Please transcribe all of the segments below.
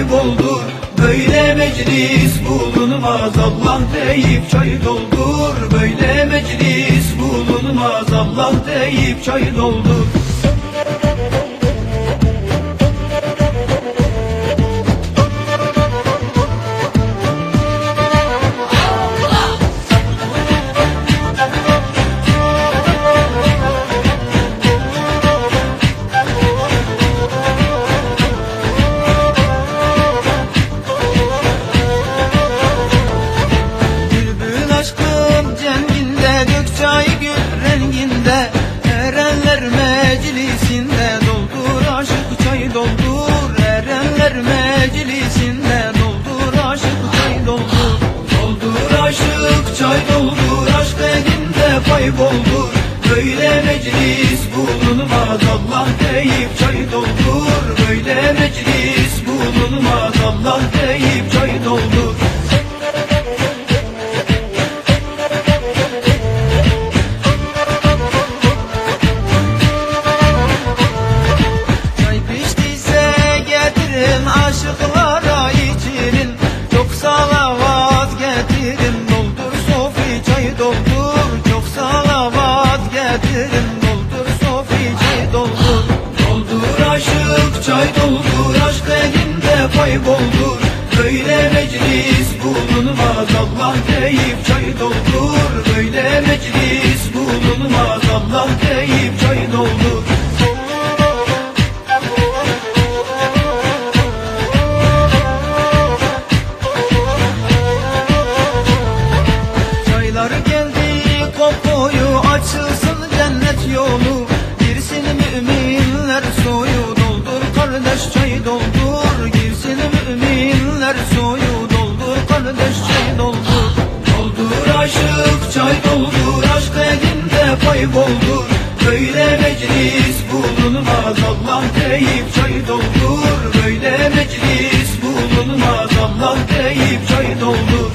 elimde kayboldur Böyle meclis bulunmaz Allah deyip çay doldur. Böyle meclis bulunmaz Allah deyip çay doldur renginde Erenler meclisinde Doldur aşık çay doldur. Erenler meclisinde Doldur aşık çay doldur. Doldur aşık çay doldur Aşk elinde kayboldur. Böyle meclis bulunmaz Allah deyip çay doldur. Böyle meclis bulunmaz Allah deyip kayboldur. Böyle meclis bulunmaz Allah deyip çay doldur. Böyle meclis bulunmaz Allah deyip çay doldur. Çaylar geldi kokuyu açılsın cennet yolu. Girsin müminler soyu doldur kardeş çay doldur kayboldur. Böyle meclis bulunmaz. Allah deyip çay doldur. Böyle meclis bulunmaz. Allah deyip çay doldur.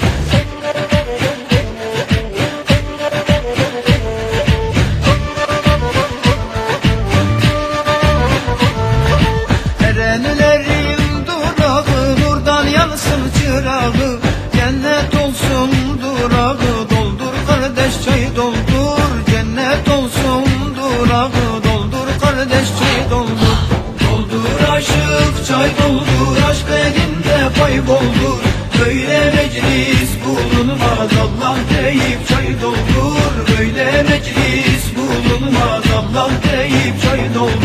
Erenlerin durağı Nurdan yansın çırağı kayboldur Aşk elinde kayboldur Böyle meclis bulunmaz Allah deyip çay doldur. Böyle meclis bulunmaz Allah deyip çay doldur.